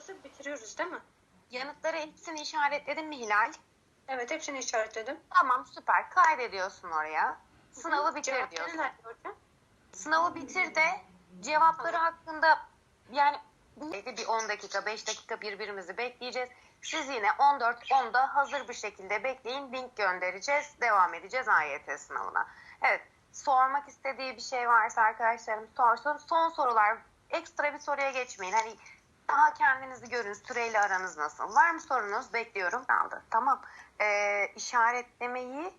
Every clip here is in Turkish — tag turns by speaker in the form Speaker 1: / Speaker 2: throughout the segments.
Speaker 1: basıp bitiriyoruz değil mi?
Speaker 2: Yanıtları hepsini işaretledin mi Hilal?
Speaker 1: Evet hepsini işaretledim.
Speaker 2: Tamam süper. Kaydediyorsun oraya. Sınavı bitir diyorsun. Sınavı bitir de cevapları hakkında yani bir 10 dakika 5 dakika birbirimizi bekleyeceğiz. Siz yine 14-10'da hazır bir şekilde bekleyin. Link göndereceğiz. Devam edeceğiz AYT sınavına. Evet. Sormak istediği bir şey varsa arkadaşlarım sorsun. Son sorular. Ekstra bir soruya geçmeyin. Hani daha kendinizi görün. Süreyle aranız nasıl? Var mı sorunuz? Bekliyorum. Kaldı. Tamam. Ee, işaretlemeyi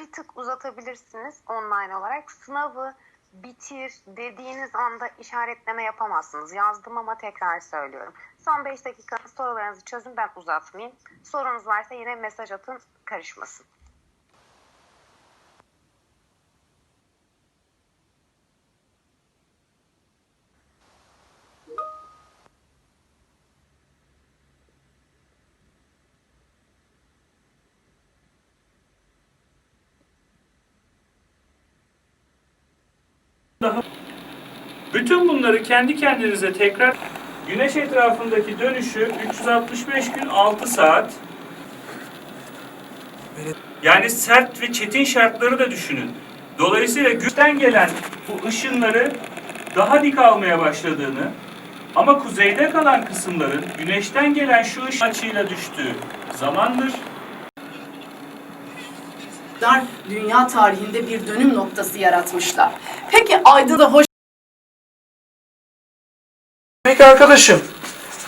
Speaker 2: bir tık uzatabilirsiniz online olarak. Sınavı bitir dediğiniz anda işaretleme yapamazsınız. Yazdım ama tekrar söylüyorum. Son 5 dakika sorularınızı çözün ben uzatmayayım. Sorunuz varsa yine mesaj atın karışmasın.
Speaker 3: Daha bütün bunları kendi kendinize tekrar Güneş etrafındaki dönüşü 365 gün 6 saat yani sert ve çetin şartları da düşünün. Dolayısıyla güçten gelen bu ışınları daha dik almaya başladığını ama kuzeyde kalan kısımların güneşten gelen şu ışın açıyla düştüğü zamandır.
Speaker 4: Dar dünya tarihinde bir dönüm noktası yaratmışlar. Peki Aydın'da hoş
Speaker 5: Peki arkadaşım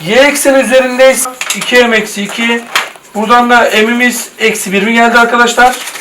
Speaker 5: y ekseni üzerindeyiz 2m eksi 2 buradan da m'imiz eksi 1 mi geldi arkadaşlar?